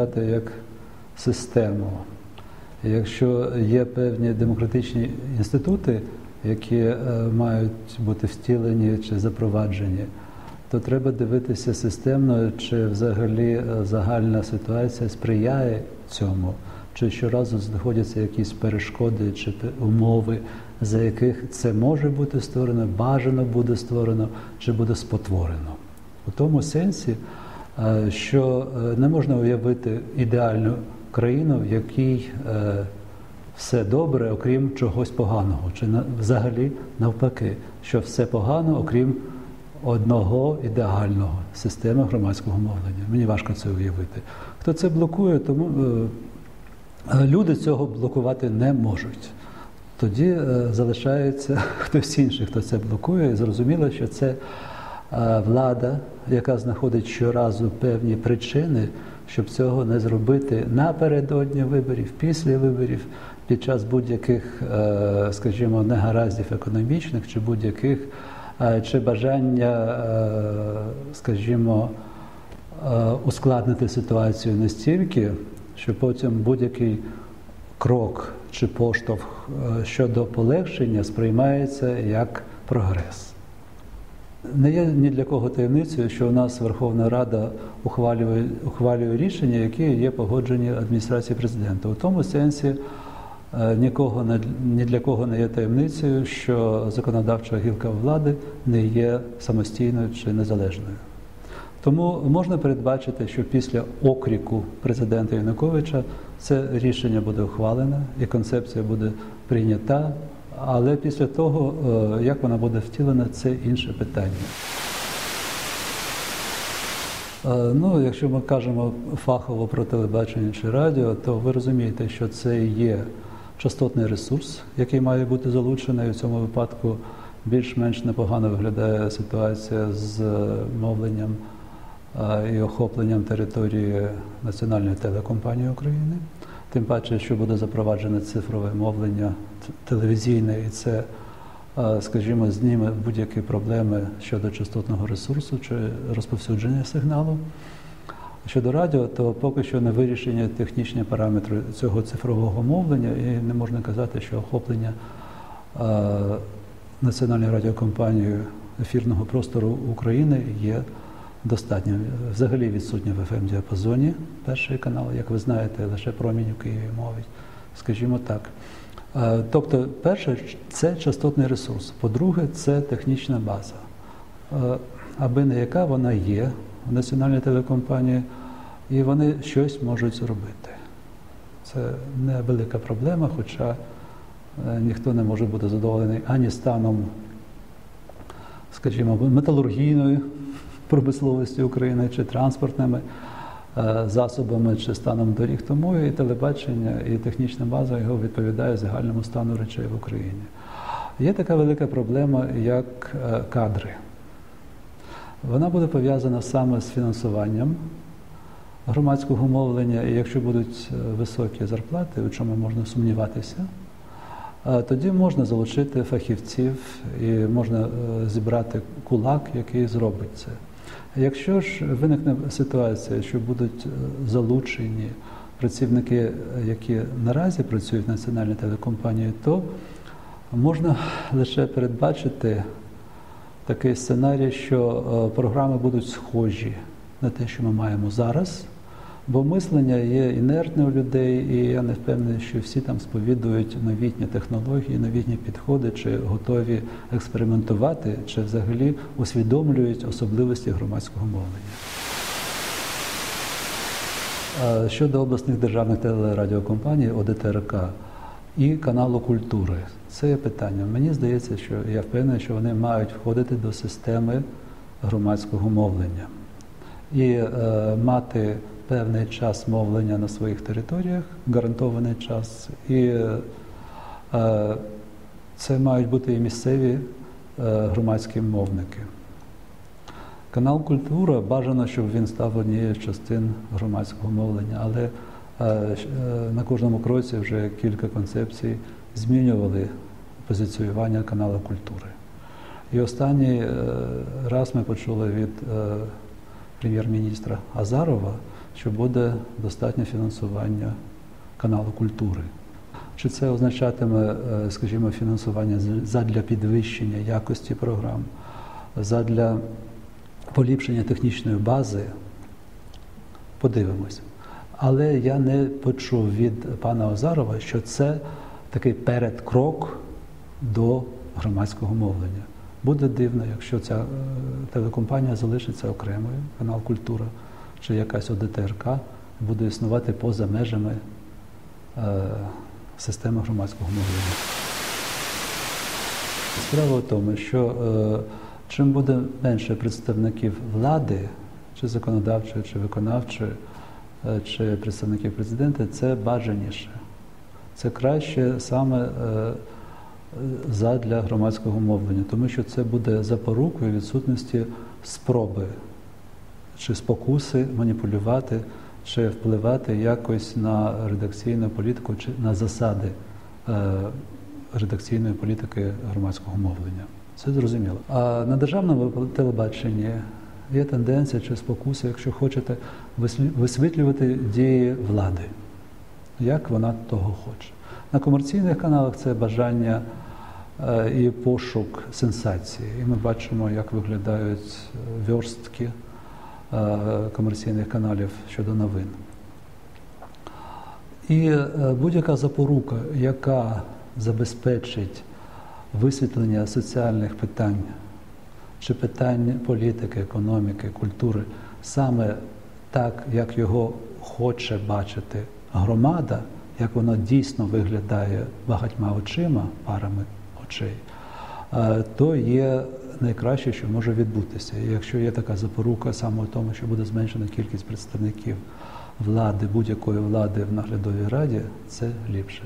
розглядати як систему. Якщо є певні демократичні інститути, які е, мають бути втілені чи запроваджені, то треба дивитися системно, чи взагалі е, загальна ситуація сприяє цьому, чи щоразу знаходяться якісь перешкоди чи умови, за яких це може бути створено, бажано буде створено, чи буде спотворено. У тому сенсі, що не можна уявити ідеальну країну, в якій все добре, окрім чогось поганого, чи взагалі навпаки, що все погано, окрім одного ідеального системи громадського мовлення. Мені важко це уявити. Хто це блокує, тому е, люди цього блокувати не можуть. Тоді е, залишається хтось інший, хто це блокує, і зрозуміло, що це е, влада, яка знаходить щоразу певні причини, щоб цього не зробити напередодні виборів, після виборів, під час будь-яких, е, скажімо, негараздів економічних чи будь-яких е, чи бажання, е, скажімо, ускладнити ситуацію настільки, що потім будь-який крок чи поштовх щодо полегшення сприймається як прогрес. Не є ні для кого таємницею, що у нас Верховна Рада ухвалює ухвалює рішення, які є погоджені адміністрацією президента. У тому сенсі Е, нікого ні для кого не є таємницею, що законодавча гілка влади не є самостійною чи незалежною. Тому можна передбачити, що після окріку президента Януковича це рішення буде ухвалене і концепція буде прийнята. Але після того, е, як вона буде втілена, це інше питання. Е, ну, якщо ми кажемо фахово про телебачення чи радіо, то ви розумієте, що це є частотний ресурс, який має бути залучений. У цьому випадку більш-менш непогано виглядає ситуація з мовленням і охопленням території Національної телекомпанії України. Тим паче, що буде запроваджене цифрове мовлення телевізійне, і це, скажімо, зніме будь-які проблеми щодо частотного ресурсу чи розповсюдження сигналу. Щодо радіо, то поки що не вирішені технічні параметри цього цифрового мовлення, і не можна казати, що охоплення е, національною радіокомпанією ефірного простору України є достатньо. Взагалі відсутня в fm діапазоні перший канал, як ви знаєте, лише промінь у Києві мовить, скажімо так. Е, тобто, перше, це частотний ресурс. По-друге, це технічна база. Е, аби не яка вона є в національній телекомпанії і вони щось можуть зробити. Це не велика проблема, хоча е, ніхто не може бути задоволений ані станом, скажімо, металургійної промисловості України чи транспортними е, засобами чи станом доріг. Тому і телебачення, і технічна база його відповідає загальному стану речей в Україні. Є така велика проблема, як е, кадри. Вона буде пов'язана саме з фінансуванням громадського мовлення, і якщо будуть е, високі зарплати, у чому можна сумніватися, тоді можна залучити фахівців і можна зібрати кулак, який зробить це. Якщо ж виникне ситуація, що будуть залучені працівники, які наразі працюють в національній телекомпанії, то можна лише передбачити такий сценарій, що програми будуть схожі на те, що ми маємо зараз. Бо мислення є інертне у людей, і я не впевнений, що всі там сповідують новітні технології, новітні підходи, чи готові експериментувати, чи взагалі усвідомлюють особливості громадського мовлення. Щодо обласних державних телерадіокомпаній ОДТРК і каналу культури, це є питання. Мені здається, що я впевнений, що вони мають входити до системи громадського мовлення і е, мати певний час мовлення на своїх територіях, гарантований час, і е, це мають бути і місцеві е, громадські мовники. Канал Культура бажано, щоб він став однією з частин громадського мовлення, але е, на кожному кроці вже кілька концепцій змінювали позиціювання каналу культури. І останній раз ми почули від прем'єр-міністра Азарова, що буде достатнє фінансування каналу культури. Чи це означатиме, е, скажімо, фінансування задля підвищення якості програм, задля поліпшення технічної бази? Подивимось. Але я не почув від пана Озарова, що це такий передкрок до громадського мовлення. Буде дивно, якщо ця е, телекомпанія залишиться окремою, канал Культура чи якась ОДТРК буде існувати поза межами е, системи громадського мовлення. Справа в тому, що е, чим буде менше представників влади, чи законодавчої, чи виконавчої, е, чи представників президента, це бажаніше. Це краще саме е, задля громадського мовлення, тому що це буде запорукою відсутності спроби чи спокуси маніпулювати, чи впливати якось на редакційну політику, чи на засади е, редакційної політики громадського мовлення. Це зрозуміло. А на державному телебаченні є тенденція чи спокуса, якщо хочете, висвітлювати дії влади, як вона того хоче. На комерційних каналах це бажання е, і пошук сенсації. І ми бачимо, як виглядають е, верстки комерційних каналів щодо новин. І е, будь-яка запорука, яка забезпечить висвітлення соціальних питань чи питань політики, економіки, культури, саме так, як його хоче бачити громада, як воно дійсно виглядає багатьма очима, парами очей, е, то є найкраще, що може відбутися. І якщо є така запорука саме в тому, що буде зменшена кількість представників влади, будь-якої влади в наглядовій раді, це ліпше.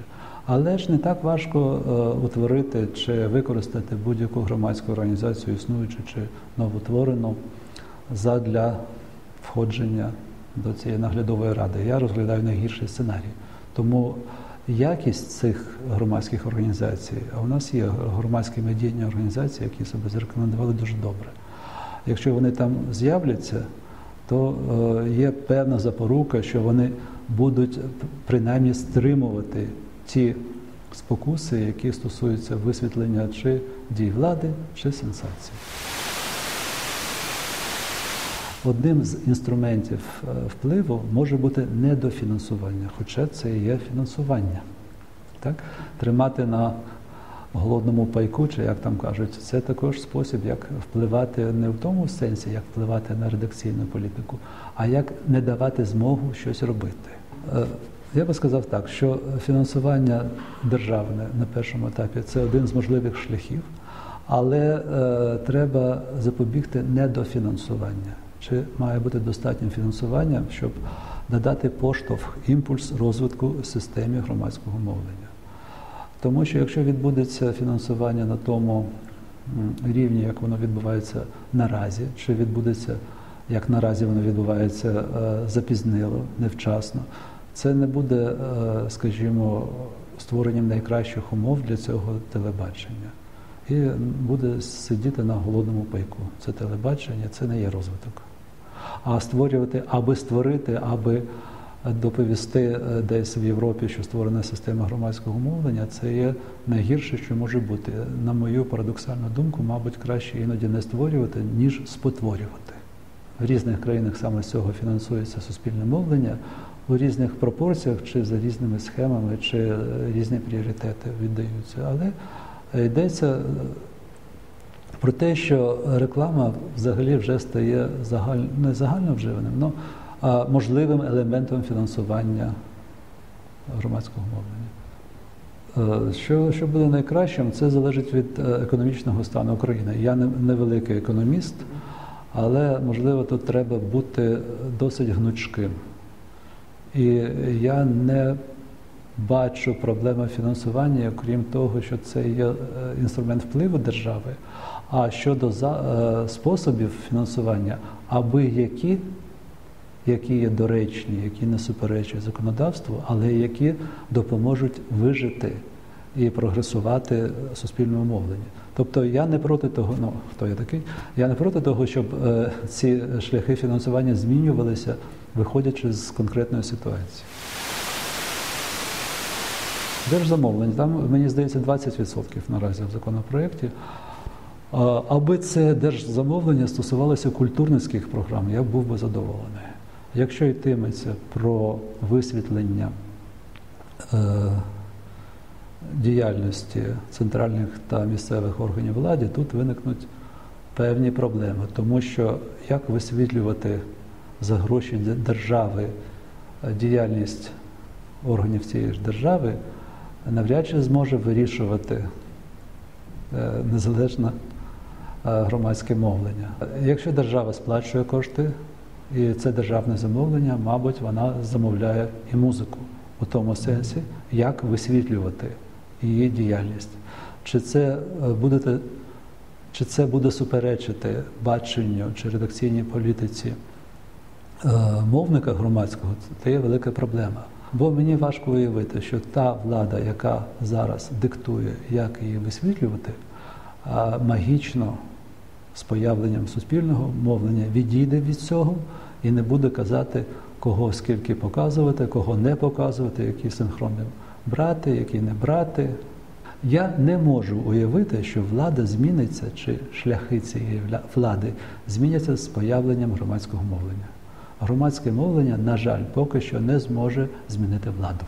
Але ж не так важко е, утворити чи використати будь-яку громадську організацію, існуючу чи новотворену, задля входження до цієї наглядової ради. Я розглядаю найгірший сценарій. Тому якість цих громадських організацій, а у нас є громадські медійні організації, які себе зарекомендували дуже добре. Якщо вони там з'являться, то е, є певна запорука, що вони будуть принаймні стримувати ті спокуси, які стосуються висвітлення чи дій влади, чи сенсацій. Одним з інструментів е, впливу може бути недофінансування, хоча це і є фінансування. Так? Тримати на голодному пайку, чи як там кажуть, це також спосіб, як впливати не в тому сенсі, як впливати на редакційну політику, а як не давати змогу щось робити. Е, Я би сказав так, що фінансування державне на першому етапі це один з можливих шляхів, але е, треба запобігти недофінансування. Чи має бути достатнім фінансування, щоб надати поштовх, імпульс розвитку системі громадського мовлення? Тому що якщо відбудеться фінансування на тому рівні, як воно відбувається наразі, чи відбудеться, як наразі воно відбувається е, запізнило, невчасно, це не буде, е, скажімо, створенням найкращих умов для цього телебачення. І буде сидіти на голодному пайку. Це телебачення, це не є розвиток. А створювати, аби створити, аби доповісти е, десь в Європі, що створена система громадського мовлення, це є найгірше, що може бути. На мою парадоксальну думку, мабуть, краще іноді не створювати, ніж спотворювати. В різних країнах саме з цього фінансується суспільне мовлення у різних пропорціях, чи за різними схемами, чи е, різні пріоритети віддаються. Але е, йдеться про те, що реклама взагалі вже стає загаль... не загально вживаним, але можливим елементом фінансування громадського мовлення. Е, Що, що буде найкращим, це залежить від е, економічного стану України. Я не невеликий економіст, але можливо тут треба бути досить гнучким. І я не бачу проблеми фінансування, крім того, що це є е, інструмент впливу держави. А щодо за, е, способів фінансування, аби які, які є доречні, які не суперечать законодавству, але які допоможуть вижити і прогресувати суспільному мовленні. Тобто я не проти того, ну хто я такий, я не проти того, щоб е, ці шляхи фінансування змінювалися, виходячи з конкретної ситуації. Держзамовлення, там, мені здається, 20% наразі в законопроєкті. Аби це держзамовлення стосувалося культурницьких програм, я був би задоволений. Якщо йтиметься про висвітлення е, діяльності центральних та місцевих органів влади, тут виникнуть певні проблеми, тому що як висвітлювати за гроші держави е, діяльність органів цієї ж держави, навряд чи зможе вирішувати е, незалежна громадське мовлення. Якщо держава сплачує кошти, і це державне замовлення, мабуть, вона замовляє і музику у тому сенсі, як висвітлювати її діяльність. Чи це е, будете, чи це буде суперечити баченню чи редакційній політиці е, мовника громадського, це є велика проблема. Бо мені важко уявити, що та влада, яка зараз диктує, як її висвітлювати, магічно з появленням суспільного мовлення відійде від цього і не буде казати, кого скільки показувати, кого не показувати, які синхрони брати, які не брати. Я не можу уявити, що влада зміниться, чи шляхи цієї влади зміняться з появленням громадського мовлення. Громадське мовлення, на жаль, поки що не зможе змінити владу.